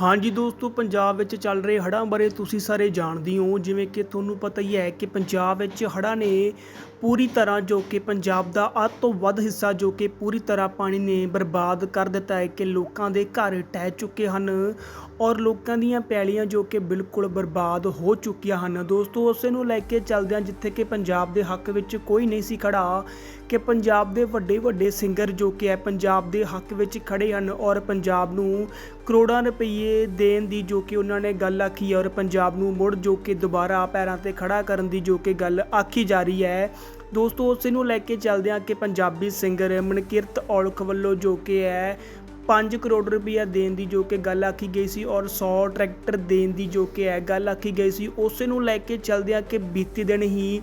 ਹਾਂਜੀ ਦੋਸਤੋ, ਪੰਜਾਬ ਵਿੱਚ ਚੱਲ ਰਹੇ ਹੜ੍ਹਾਂ ਬਾਰੇ ਤੁਸੀਂ ਸਾਰੇ ਜਾਣਦੇ ਹੋ। ਜਿਵੇਂ ਕਿ ਤੁਹਾਨੂੰ ਪਤਾ ਹੀ ਹੈ ਕਿ ਪੰਜਾਬ ਵਿੱਚ ਹੜ੍ਹਾਂ ਨੇ ਪੂਰੀ ਤਰ੍ਹਾਂ ਜੋ ਕਿ ਪੰਜਾਬ ਦਾ ਅੱਧ ਤੋਂ ਵੱਧ ਹਿੱਸਾ ਜੋ ਕਿ ਪੂਰੀ ਤਰ੍ਹਾਂ ਪਾਣੀ ਨੇ ਬਰਬਾਦ ਕਰ ਦਿੱਤਾ ਹੈ ਕਿ ਲੋਕਾਂ ਦੇ ਘਰ ਟਹਿ ਚੁੱਕੇ ਹਨ ਔਰ ਲੋਕਾਂ ਦੀਆਂ ਪੈਲੀਆਂ ਜੋ ਕਿ ਬਿਲਕੁਲ ਬਰਬਾਦ ਹੋ ਚੁੱਕੀਆਂ ਹਨ। ਦੋਸਤੋ, ਉਸੇ ਨੂੰ ਲੈ ਕੇ ਚੱਲਦੇ ਹਾਂ ਜਿੱਥੇ ਕਿ ਪੰਜਾਬ ਦੇ ਹੱਕ ਵਿੱਚ ਕੋਈ ਨਹੀਂ ਸੀ ਖੜਾ ਕਿ ਪੰਜਾਬ ਦੇ ਵੱਡੇ ਵੱਡੇ ਸਿੰਗਰ ਜੋ ਕਿ ਹੈ, ਪੰਜਾਬ ਦੇ ਹੱਕ ਵਿੱਚ ਖੜੇ ਹਨ ਔਰ ਪੰਜਾਬ ਨੂੰ ਕਰੋੜਾਂ ਰੁਪਏ ਦੇਣ ਦੀ ਜੋ ਕਿ ਉਹਨਾਂ ਨੇ ਗੱਲ ਆਖੀ ਹੈ ਔਰ ਪੰਜਾਬ ਨੂੰ ਮੁੜ ਜੋ ਕਿ ਦੁਬਾਰਾ ਪੈਰਾਂ ਤੇ ਖੜਾ ਕਰਨ ਦੀ ਜੋ ਕਿ ਗੱਲ ਆਖੀ ਜਾ ਰਹੀ ਹੈ। ਦੋਸਤੋ, ਉਸੇ ਨੂੰ ਲੈ ਕੇ ਚੱਲਦੇ ਹਾਂ ਕਿ ਪੰਜਾਬੀ ਸਿੰਗਰ ਮਨਕਿਰਤ ਔਲਖ ਵੱਲੋਂ ਜੋ ਕਿ ਹੈ 5 ਕਰੋੜ ਰੁਪਇਆ ਦੇਣ ਦੀ ਜੋ ਕਿ ਗੱਲ ਆਖੀ ਗਈ ਸੀ ਔਰ 100 ਟਰੈਕਟਰ ਦੇਣ ਦੀ ਜੋ ਕਿ ਹੈ, ਗੱਲ ਆਖੀ ਗਈ ਸੀ। ਉਸੇ ਨੂੰ ਲੈ ਕੇ ਚੱਲਦੇ ਹਾਂ ਕਿ ਬੀਤੀ ਦਿਨ ਹੀ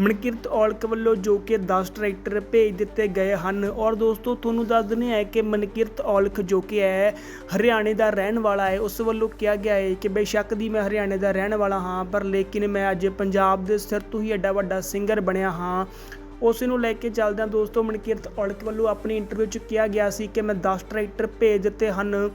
ਮਨਕਿਰਤ ਔਲਖ ਵੱਲੋਂ ਜੋ ਕਿ 10 ਟਰੈਕਟਰ ਭੇਜ ਦਿੱਤੇ ਗਏ ਹਨ। ਔਰ ਦੋਸਤੋ, ਤੁਹਾਨੂੰ ਦੱਸ ਦਿੰਦੇ ਹਾਂ ਕਿ ਮਨਕਿਰਤ ਔਲਖ ਜੋ ਕਿ ਹੈ, ਹਰਿਆਣੇ ਦਾ ਰਹਿਣ ਵਾਲਾ ਹੈ। ਉਸ ਵੱਲੋਂ ਕਿਹਾ ਗਿਆ ਹੈ ਕਿ ਬੇਸ਼ੱਕ ਦੀ ਮੈਂ ਹਰਿਆਣੇ ਦਾ ਰਹਿਣ ਵਾਲਾ ਹਾਂ, ਪਰ ਲੇਕਿਨ ਮੈਂ ਅੱਜ ਪੰਜਾਬ ਦੇ ਸਿਰ ਤੋਂ ਹੀ ਐਡਾ ਵੱਡਾ ਸਿੰਗਰ ਬਣਿਆ ਹਾਂ। ਉਸ ਨੂੰ ਲੈ ਕੇ ਚੱਲਦਿਆਂ ਦੋਸਤੋ, ਮਨਕਿਰਤ ਔਲਖ ਵੱਲੋਂ ਆਪਣੀ ਇੰਟਰਵਿਊ 'ਚ ਕਿਹਾ ਗਿਆ ਸੀ ਕਿ ਮੈਂ 10 ਟਰੈਕਟਰ ਭੇਜ ਦਿੱਤੇ ਹਨ।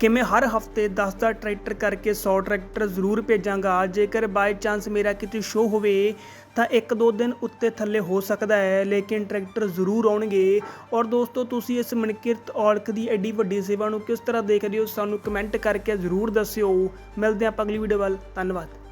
ਕਿਵੇਂ ਹਰ ਹਫ਼ਤੇ 10 ਦਾ ਟਰੈਕਟਰ ਕਰਕੇ 100 ਟਰੈਕਟਰ ਜ਼ਰੂਰ ਭੇਜਾਂਗਾ? ਜੇਕਰ ਬਾਈ ਚਾਂਸ ਮੇਰਾ ਕਿਤੇ ਸ਼ੋਅ ਹੋਵੇ, ਤਾਂ ਇੱਕ ਦੋ ਦਿਨ ਉੱਤੇ ਥੱਲੇ ਹੋ ਸਕਦਾ ਹੈ, ਲੇਕਿਨ ਟਰੈਕਟਰ ਜ਼ਰੂਰ ਆਉਣਗੇ। ਔਰ ਦੋਸਤੋ, ਤੁਸੀਂ ਇਸ ਮਨਕਿਰਤ ਔਲਖ ਦੀ ਐਡੀ ਵੱਡੀ ਸੇਵਾ ਨੂੰ ਕਿਸ ਤਰ੍ਹਾਂ ਦੇਖਦੇ ਹੋ, ਸਾਨੂੰ ਕਮੈਂਟ ਕਰਕੇ ਜ਼ਰੂਰ ਦੱਸਿਓ। ਮਿਲਦੇ ਹਾਂ ਆਪਾਂ ਅਗਲੀ ਵੀਡੀਓ ਵੱਲ। ਧੰਨਵਾਦ।